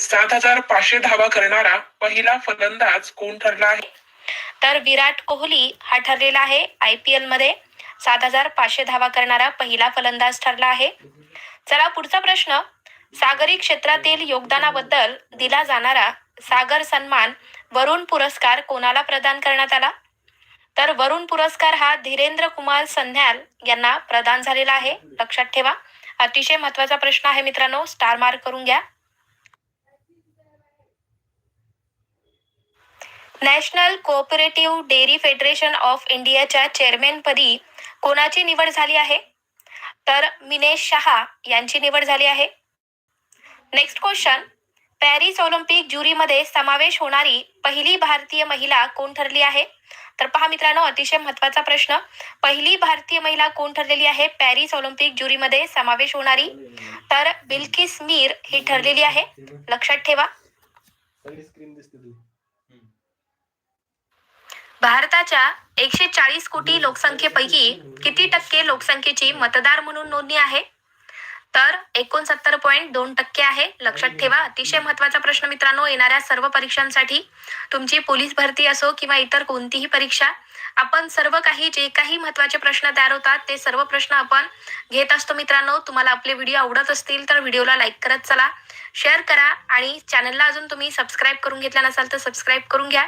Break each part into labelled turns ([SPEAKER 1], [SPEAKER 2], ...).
[SPEAKER 1] सात हजार पाचशे धावा करणारा पहिला फलंदाज कोण ठरला आहे?
[SPEAKER 2] तर विराट कोहली हा ठरलेला आहे आय पी एलमध्ये सात हजार पाचशे धावा करणारा पहिला फलंदाज ठरला आहे. चला पुढचा प्रश्न. सागरी क्षेत्रातील योगदानाबद्दल दिला जाणारा सागर सन्मान वरुण पुरस्कार कोणाला प्रदान करण्यात आला? तर वरुण पुरस्कार हा धीरेंद्र कुमार संध्याल यांना प्रदान झालेला आहे. लक्षात ठेवा. अतिशय महत्त्वाचा प्रश्न आहे मित्रांनो. स्टार मार्क करून घ्या. National cooperative dairy federation of इंडियाच्या चेअरमॅनपदी कोणाची निवड झाली आहे? तर मिनेश शहा यांची निवड झाली आहे. Next question. पॅरिस ऑलिम्पिक ज्युरीमध्ये समावेश होणारी पहिली भारतीय महिला कोण ठरली आहे? तर पहा मित्रांनो अतिशय महत्त्वाचा प्रश्न. पहिली भारतीय महिला कोण ठरलेली आहे? पॅरिस ऑलिम्पिक ज्युरीमध्ये समावेश होणारी. तर बिल्किस मीर ही ठरलेली आहे. लक्षात ठेवा. भारताच्या एकशे चाळीस कोटी लोकसंख्येपैकी किती टक्के लोकसंख्येची मतदार म्हणून नोंदणी आहे? तर एकोणसत्तर पॉईंट दोन टक्के आहे. लक्षात ठेवा अतिशय महत्त्वाचा प्रश्न मित्रांनो येणाऱ्या सर्व परीक्षांसाठी तुमची पोलीस भरती असो किंवा इतर कोणतीही परीक्षा आपण सर्व काही जे काही महत्त्वाचे प्रश्न तयार होतात ते सर्व प्रश्न आपण घेत असतो मित्रांनो. तुम्हाला आपले व्हिडिओ आवडत असतील तर व्हिडिओला लाईक करत चला शेअर करा आणि चॅनलला अजून तुम्ही सबस्क्राईब करून घेतला नसाल तर सबस्क्राईब करून घ्या.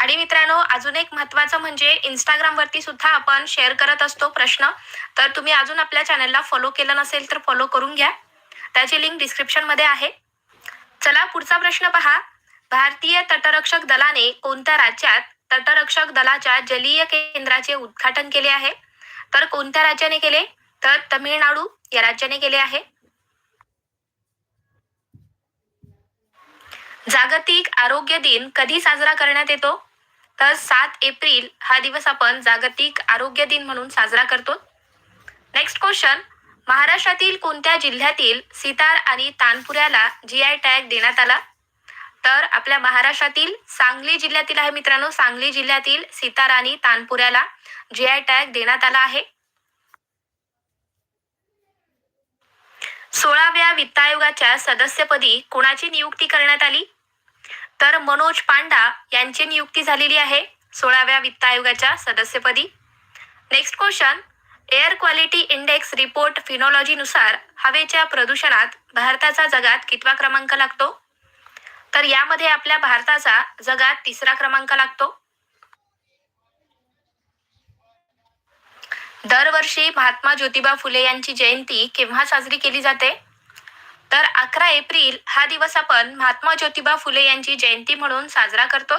[SPEAKER 2] आणि मित्रांनो अजून एक महत्वाचं म्हणजे इंस्टाग्राम वरती सुद्धा आपण शेअर करत असतो प्रश्न. तर तुम्ही अजून आपल्या चॅनलला फॉलो केलं नसेल तर फॉलो करून घ्या. त्याची लिंक डिस्क्रिप्शनमध्ये आहे. चला पुढचा प्रश्न पहा. भारतीय तटरक्षक दलाने कोणत्या राज्यात तटरक्षक दलाच्या जलीय केंद्राचे उद्घाटन केले आहे? तर कोणत्या राज्याने केले? तर तमिळनाडू या राज्याने केले आहे. जागतिक आरोग्य दिन कधी साजरा करण्यात येतो? तर सात एप्रिल हा दिवस आपण जागतिक आरोग्य दिन म्हणून साजरा करतो. नेक्स्ट क्वेश्चन महाराष्ट्रातील कोणत्या जिल्ह्यातील सितार आणि तानपुऱ्याला जी आय टॅग देण्यात आला? तर आपल्या महाराष्ट्रातील सांगली जिल्ह्यातील आहे मित्रांनो सांगली जिल्ह्यातील सितार आणि तानपुऱ्याला जी आय टॅग देण्यात आला आहे. सोळाव्या वित्त आयोगाच्या सदस्यपदी कोणाची नियुक्ती करण्यात आली? तर मनोज पांडा यांची नियुक्ती झालेली आहे सोळाव्या वित्त आयोगाच्या सदस्यपदी. Next question air quality index report फिनॉलॉजीनुसार हवेच्या प्रदूषणात भारताचा जगात कितवा क्रमांक लागतो? तर यामध्ये आपल्या भारताचा जगात तिसरा क्रमांक लागतो. दरवर्षी महात्मा ज्योतिबा फुले यांची जयंती केव्हा साजरी केली जाते? तर अकरा एप्रिल हा दिवस आपण महात्मा ज्योतिबा फुले यांची जयंती म्हणून साजरा करतो.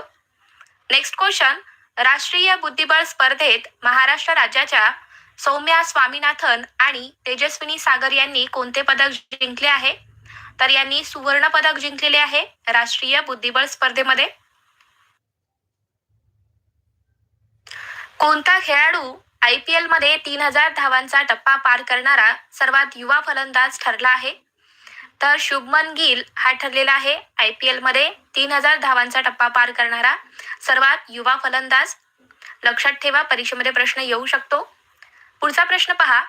[SPEAKER 2] नेक्स्ट क्वेश्चन राष्ट्रीय बुद्धिबळ स्पर्धेत महाराष्ट्र राज्याच्या सौम्या स्वामीनाथन आणि तेजस्विनी सागर यांनी कोणते पदक जिंकले आहे? तर यांनी सुवर्ण पदक जिंकलेले आहे राष्ट्रीय बुद्धिबळ स्पर्धेमध्ये. कोणता खेळाडू आय पी एलमध्ये तीन हजार धावांचा टप्पा पार करणारा सर्वात युवा फलंदाज ठरला आहे? तर शुभमन गिल हा ठरलेला आहे आय पी एलमध्ये तीन हजार धावांचा टप्पा पार करणारा सर्वात युवा फलंदाज. लक्षात ठेवा परीक्षेमध्ये प्रश्न येऊ शकतो. पुढचा प्रश्न पहा.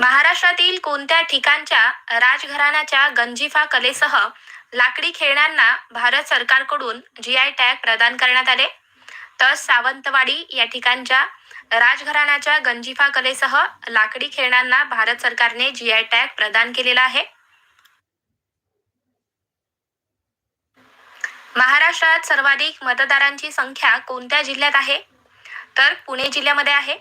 [SPEAKER 2] महाराष्ट्रातील कोणत्या ठिकाणच्या राजघराण्याच्या गंजिफा कलेसह लाकडी खेळण्यांना भारत सरकारकडून जी आय टॅग प्रदान करण्यात आले? तर सावंतवाडी या ठिकाणच्या राजघराण्याच्या गंजिफा कलेसह लाकडी खेळण्यांना भारत सरकारने जी आय टॅग प्रदान केलेला आहे. महाराष्ट्रात सर्वाधिक मतदारांची संख्या कोणत्या जिल्ह्यात आहे? तर पुणे जिल्ह्यामध्ये आहे.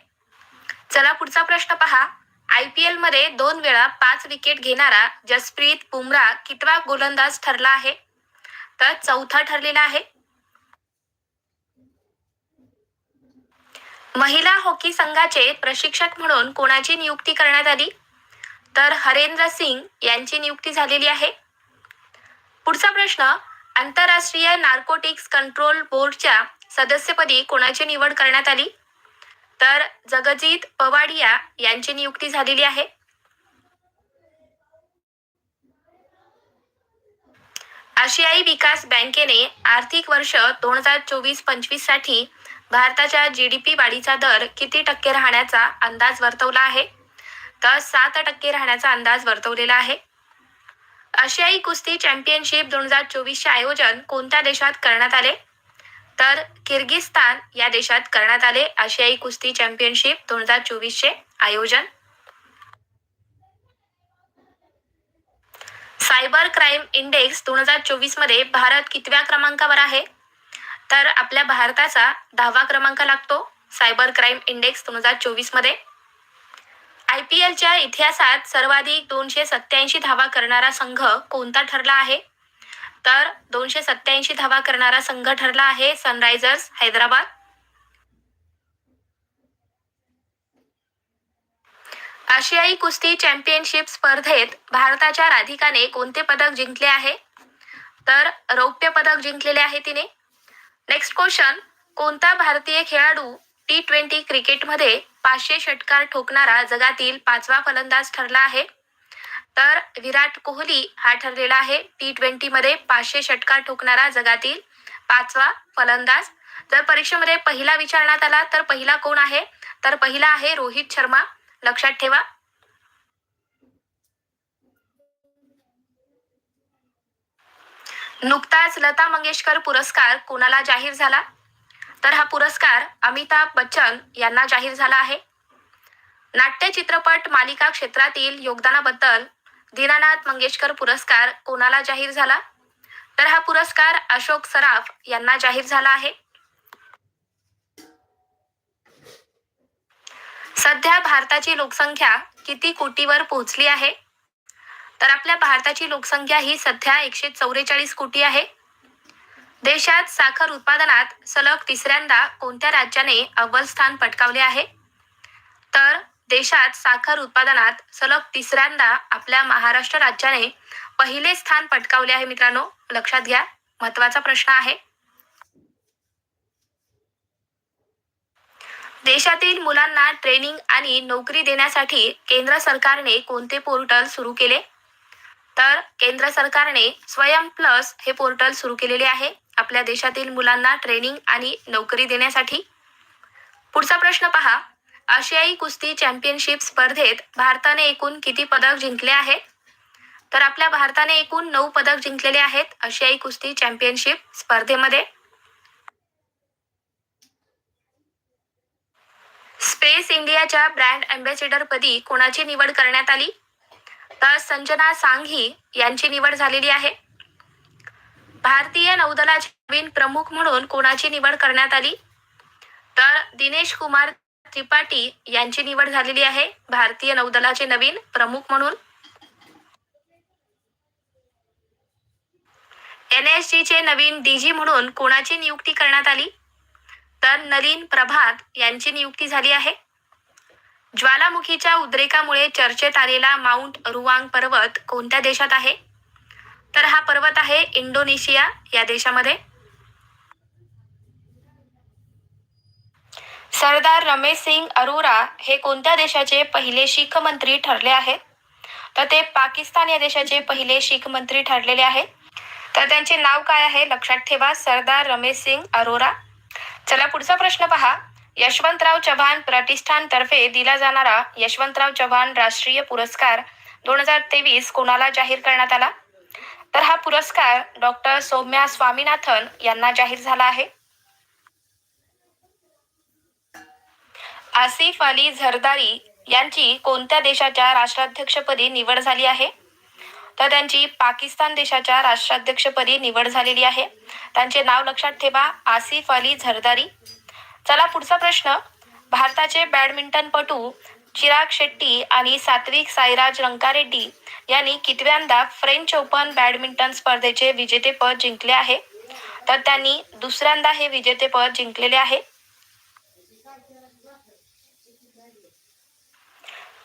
[SPEAKER 2] चला पुढचा प्रश्न पहा. आय पी एलमध्ये दोन वेळा पाच विकेट घेणारा जसप्रीत बुमराह कितवा गोलंदाज ठरला आहे? तर चौथा ठरलेला आहे. महिला हॉकी संघाचे प्रशिक्षक म्हणून कोणाची नियुक्ती करण्यात आली? तर हरेंद्र सिंग यांची नियुक्ती झालेली आहे. पुढचा प्रश्न आंतरराष्ट्रीय नार्कोटिक्स कंट्रोल बोर्डच्या सदस्यपदी कोणाची निवड करण्यात आली? तर जगजीत पवाडिया यांची नियुक्ती झालेली आहे. आशियाई विकास बँकेने आर्थिक वर्ष दोन हजार चोवीस पंचवीससाठी भारताच्या पी वाढीचा दर किती टक्के राहण्याचा अंदाज वर्तवला आहे? तर सात टक्के राहण्याचा अंदाज वर्तवलेला आहे. आशियाई कुस्ती चॅम्पियनशिप दोन हजार चोवीसचे आयोजन कोणत्या देशात करण्यात आले? तर किर्गिस्तान या देशात करण्यात आले आशियाई कुस्ती चॅम्पियनशिप दोन हजार चोवीसचे आयोजन. सायबर क्राईम इंडेक्स दोन हजार चोवीसमध्ये भारत कितव्या क्रमांकावर आहे? तर आपल्या भारताचा दहावा क्रमांक लागतो सायबर क्राईम इंडेक्स दोन हजार चोवीसमध्ये आय पी एलच्या इतिहासात सर्वाधिक दोनशे सत्याऐंशी धावा करणारा संघ कोणता ठरला आहे? तर दोनशे सत्याऐंशी धावा करणारा संघ ठरला आहे सनरायझर्स हैदराबाद. आशियाई कुस्ती चॅम्पियनशिप स्पर्धेत भारताच्या राधिकाने कोणते पदक जिंकले आहे? तर रौप्य पदक जिंकलेले आहे तिने. नेक्स्ट क्वेश्चन कोणता भारतीय खेळाडू टी ट्वेंटी क्रिकेटमध्ये पाचशे षटकार ठोकणारा जगातील पाचवा फलंदाज ठरला आहे. तर विराट कोहली हा ठरलेला आहे. टी ट्वेंटीमध्ये पाचशे षटकार ठोकणारा जगातील पाचवा फलंदाज. जर परीक्षेमध्ये पहिला विचारण्यात आला तर पहिला कोण आहे? तर पहिला आहे रोहित शर्मा. लक्षात ठेवा. नुकताच लता मंगेशकर पुरस्कार कोणाला जाहीर झाला? तर हा पुरस्कार अमिताभ बच्चन यांना जाहीर झाला आहे. नाट्य चित्रपट मालिका क्षेत्रातील योगदानाबद्दल दीनानाथ मंगेशकर पुरस्कार कोणाला जाहीर झाला? तर हा पुरस्कार अशोक सराफ यांना जाहीर झाला आहे. सध्या भारताची लोकसंख्या किती कोटीवर पोहोचली आहे? तर आपल्या भारताची लोकसंख्या ही सध्या एकशे चौवेचाळीस कोटी आहे. देशात साखर उत्पादनात सलग तिसऱ्यांदा कोणत्या राज्याने अव्वल स्थान पटकावले आहे? तर देशात साखर उत्पादनात सलग तिसऱ्यांदा आपल्या महाराष्ट्र राज्याने पहिले स्थान पटकावले आहे मित्रांनो. लक्षात घ्या महत्त्वाचा प्रश्न आहे. देशातील मुलांना ट्रेनिंग आणि नोकरी देण्यासाठी केंद्र सरकारने कोणते पोर्टल सुरू केले? तर केंद्र सरकारने स्वयं प्लस हे पोर्टल सुरू केलेले आहे. आपल्या देशातील मुलांना ट्रेनिंग आणि नोकरी देण्यासाठी? पुढचा प्रश्न पहा. आशियाई कुस्ती चॅम्पियनशिप स्पर्धेत भारताने एकूण किती पदक जिंकले आहे तर आपल्या भारताने एकूण नऊ पदक जिंकलेले आहेत आशियाई कुस्ती चॅम्पियनशिप स्पर्धेमध्ये. स्पेस इंडियाच्या ब्रँड अँबॅसेडर पदी कोणाची निवड करण्यात आली? तर संजना सांघी यांची निवड झालेली आहे. भारतीय नौदलाचे नवीन प्रमुख म्हणून कोणाची निवड करण्यात आली? तर दिनेश कुमार त्रिपाठी यांची निवड झालेली आहे. भारतीय नौदलाचे नवीन प्रमुख म्हणून. एनएसजीचे चे नवीन डीजी म्हणून कोणाची नियुक्ती करण्यात आली? तर नलीन प्रभात यांची नियुक्ती झाली आहे. ज्वालामुखीच्या उद्रेकामुळे चर्चेत आलेला माउंट रुवांग पर्वत कोणत्या देशात आहे? तर हा पर्वत आहे इंडोनेशिया या देशामध्ये. सरदार रमेश सिंग अरोरा हे कोणत्या देशाचे पहिले शीख मंत्री ठरले आहेत? तर ते पाकिस्तान या देशाचे पहिले शीख मंत्री ठरलेले आहेत. तर त्यांचे नाव काय आहे? लक्षात ठेवा सरदार रमेश सिंग अरोरा. चला पुढचा प्रश्न पहा. यशवंतराव चव्हाण प्रतिष्ठानतर्फे दिला जाणारा यशवंतराव चव्हाण राष्ट्रीय पुरस्कार दोन हजार तेवीस कोणाला जाहीर करण्यात आला? तर हा पुरस्कार डॉक्टर सौम्या स्वामीनाथन यांना जाहीर झाला आहे. आसिफ अली झरदारी यांची कोणत्या देशाच्या राष्ट्राध्यक्षपदी निवड झाली आहे? तर त्यांची पाकिस्तान देशाच्या राष्ट्राध्यक्षपदी निवड झालेली आहे. त्यांचे नाव लक्षात ठेवा आसिफ अली झरदारी. चला पुढचा प्रश्न. भारताचे बॅडमिंटनपटू चिराग शेट्टी आणि सात्विक साईराज रंकारेड्डी यांनी कितव्यांदा फ्रेंच ओपन बॅडमिंटन स्पर्धेचे विजेतेपद जिंकले आहे. तर त्यांनी दुसऱ्यांदा हे विजेतेपद जिंकलेले आहे.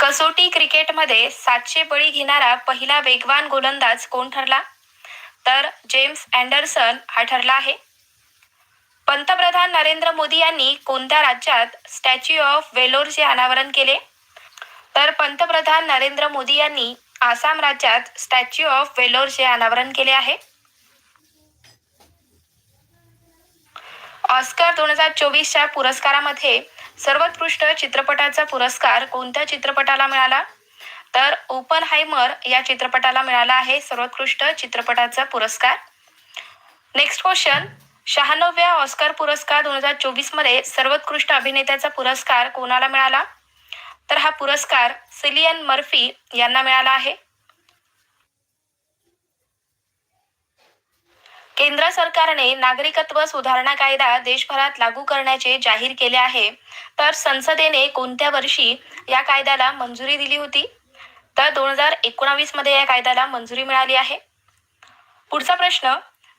[SPEAKER 2] कसोटी क्रिकेटमध्ये सातशे बळी घेणारा पहिला वेगवान गोलंदाज कोण ठरला? तर जेम्स अँडरसन हा ठरला आहे. पंतप्रधान नरेंद्र मोदी यांनी कोणत्या राज्यात स्टॅच्यू ऑफ वेलोरचे अनावरण केले? तर पंतप्रधान नरेंद्र मोदी यांनी आसाम राज्यात स्टॅच्यू ऑफ वेलोरचे अनावरण केले आहे. ऑस्कर दोन हजार चोवीसच्या पुरस्कारामध्ये सर्वोत्कृष्ट चित्रपटाचा पुरस्कार कोणत्या चित्रपटाला मिळाला? तर ओपन हायमर या चित्रपटाला मिळाला आहे सर्वोत्कृष्ट चित्रपटाचा पुरस्कार. नेक्स्ट क्वेश्चन शहाण्णव्या ऑस्कर पुरस्कार दोन हजार चोवीसमध्ये सर्वोत्कृष्ट अभिनेत्याचा पुरस्कार कोणाला मिळाला? तर हा पुरस्कार सिलियन मर्फी यांना मिळाला आहे. केंद्र सरकारने नागरिकत्व सुधारणा कायदा देशभरात लागू करण्याचे जाहीर केले आहे. तर संसदेने कोणत्या वर्षी या कायद्याला मंजुरी दिली होती? तर दोन हजार एकोणावीसमध्ये या कायद्याला मंजुरी मिळाली आहे. पुढचा प्रश्न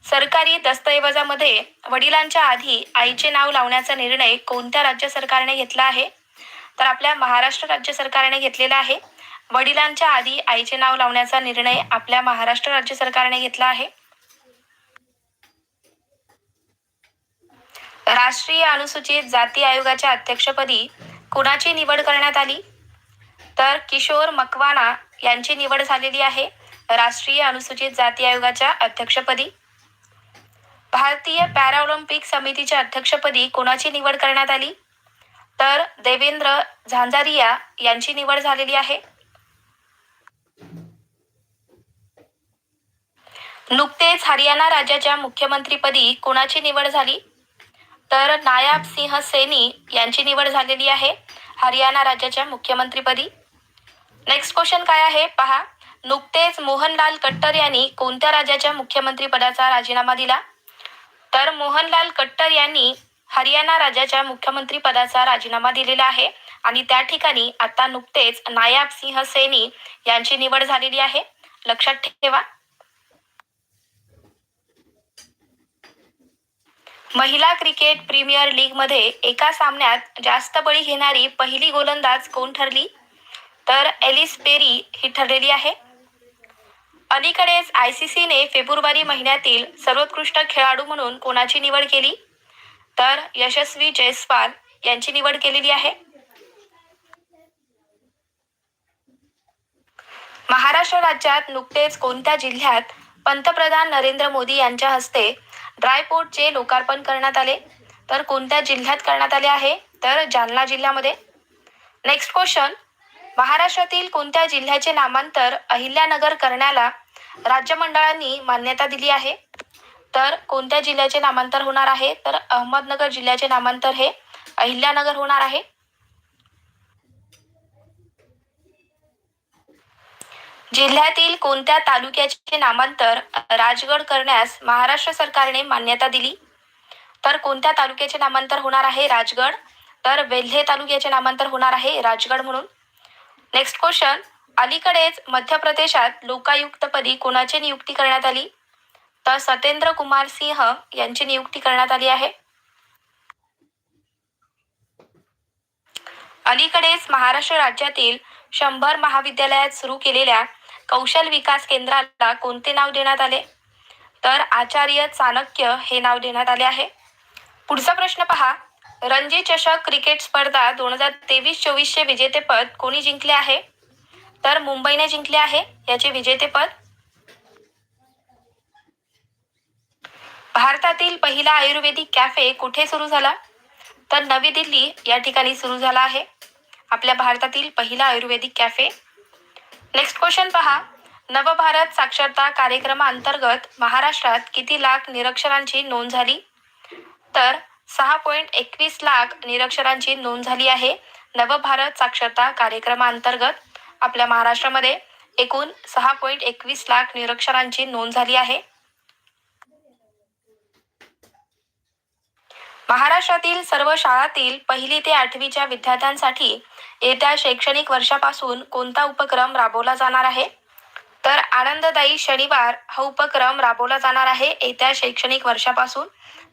[SPEAKER 2] सरकारी दस्तऐवजामध्ये वडिलांच्या आधी आईचे नाव लावण्याचा निर्णय कोणत्या राज्य सरकारने घेतला आहे? तर आपल्या महाराष्ट्र राज्य सरकारने घेतलेला आहे. वडिलांच्या आधी आईचे नाव लावण्याचा निर्णय आपल्या महाराष्ट्र राज्य सरकारने घेतला आहे. राष्ट्रीय अनुसूचित जाती आयोगाच्या अध्यक्षपदी कुणाची निवड करण्यात आली? तर किशोर मकवाना यांची निवड झालेली आहे. राष्ट्रीय अनुसूचित जाती आयोगाच्या अध्यक्षपदी. भारतीय पॅराऑलिम्पिक समितीच्या अध्यक्षपदी कोणाची निवड करण्यात आली? तर देवेंद्र झांझारिया यांची निवड झालेली आहे. नुकतेच हरियाणा राज्याच्या मुख्यमंत्रीपदी कोणाची निवड झाली? तर नायाब सिंह सेनी यांची निवड झालेली आहे हरियाणा राज्याच्या मुख्यमंत्रीपदी. नेक्स्ट क्वेश्चन काय आहे? पहा. नुकतेच मोहनलाल कट्टर यांनी कोणत्या राज्याच्या मुख्यमंत्री पदाचा राजीनामा दिला? तर मोहनलाल कट्टर यांनी हरियाणा राज्याच्या मुख्यमंत्री पदाचा राजीनामा दिलेला आहे आणि त्या ठिकाणी आता नुकतेच नायाब सिंह सेनी यांची निवड झालेली आहे. लक्षात ठेवा. महिला क्रिकेट प्रीमियर लीगमध्ये एका सामन्यात जास्त बळी घेणारी पहिली गोलंदाज कोण ठरली? तर एलिस पेरी ही ठरलेली आहे. अलीकडेच आय सी सीने फेब्रुवारी महिन्यातील सर्वोत्कृष्ट खेळाडू म्हणून कोणाची निवड केली? तर यशस्वी जयस्वाल यांची निवड केलेली आहे. महाराष्ट्र राज्यात नुकतेच कोणत्या जिल्ह्यात पंतप्रधान नरेंद्र मोदी यांच्या हस्ते ड्रायपोर्टचे लोकार्पण करण्यात आले? तर कोणत्या जिल्ह्यात करण्यात आले आहे? तर जालना जिल्ह्यामध्ये. नेक्स्ट क्वेश्चन महाराष्ट्रातील कोणत्या जिल्ह्याचे नामांतर अहिल्यानगर करण्याला राज्य मंडळांनी मान्यता दिली आहे? तर कोणत्या जिल्ह्याचे नामांतर होणार आहे? तर अहमदनगर जिल्ह्याचे नामांतर हे अहिल्यानगर होणार आहे. जिल्ह्यातील कोणत्या तालुक्याचे नामांतर राजगड करण्यास महाराष्ट्र सरकारने मान्यता दिली? तर कोणत्या तालुक्याचे नामांतर होणार आहे राजगड? तर वेल्हे तालुक्याचे नामांतर होणार आहे राजगड म्हणून. नेक्स्ट क्वेश्चन अलीकडेच मध्य प्रदेशात लोकायुक्तपदी कोणाची नियुक्ती करण्यात आली? तर सत्येंद्र कुमार सिंह यांची नियुक्ती करण्यात आली आहे. अलीकडेच महाराष्ट्र राज्यातील शंभर महाविद्यालयात सुरू केलेल्या कौशल विकास केंद्राला कोणते नाव देण्यात आले? तर आचार्य चाणक्य हे नाव देण्यात आले आहे. पुढचा प्रश्न पहा. रणजी चषक क्रिकेट स्पर्धा दोन हजार तेवीस चोवीसचे विजेतेपद कोणी जिंकले आहे? तर मुंबईने जिंकले आहे याचे विजेतेपद भारतातील पहिला आयुर्वेदिक कॅफे कुठे सुरू झाला? तर नवी दिल्ली या ठिकाणी सुरू झाला आहे. आपल्या भारतातील पहिला आयुर्वेदिक कॅफे. नेक्स्ट क्वेश्चन पहा. नवभारत साक्षरता कार्यक्रमाअंतर्गत महाराष्ट्रात किती लाख निरक्षरांची नोंद झाली? तर सहा पॉईंट एकवीस लाख निरक्षरांची नोंद झाली आहे नवभारत साक्षरता कार्यक्रमाअंतर्गत आपल्या महाराष्ट्रामध्ये एकूण सहा पॉईंट एकवीस लाख निरक्षरांची नोंद झाली आहे. महाराष्ट्रातील सर्व शाळातील पहिली ते आठवीच्या विद्यार्थ्यांसाठी येत्या शैक्षणिक वर्षापासून कोणता उपक्रम राबवला जाणार आहे? तर आनंददायी शनिवार हा उपक्रम राबवला जाणार आहे येत्या शैक्षणिक वर्षापासून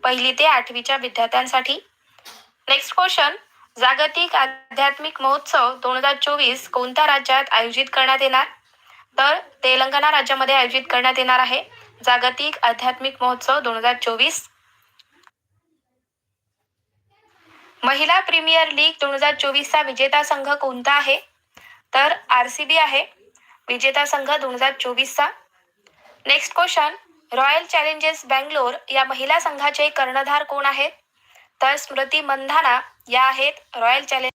[SPEAKER 2] पहिली ते आठवीच्या विद्यार्थ्यांसाठी. नेक्स्ट क्वेश्चन जागतिक आध्यात्मिक महोत्सव दोन हजार चोवीस कोणत्या राज्यात आयोजित करण्यात येणार? तर तेलंगणा राज्यामध्ये आयोजित करण्यात येणार आहे जागतिक आध्यात्मिक महोत्सव दोन हजार चोवीस. महिला प्रीमियर लीग दोन हजार चोवीसचा विजेता संघ कोणता आहे? तर आर सी बी आहे. विजेता संघ दोन हजार चोवीसचा. Next question Royal Challengers Bangalore या महिला संघाचे कर्णधार कोण आहेत? तर स्मृती मंधाना या आहेत रॉयल चॅलेंज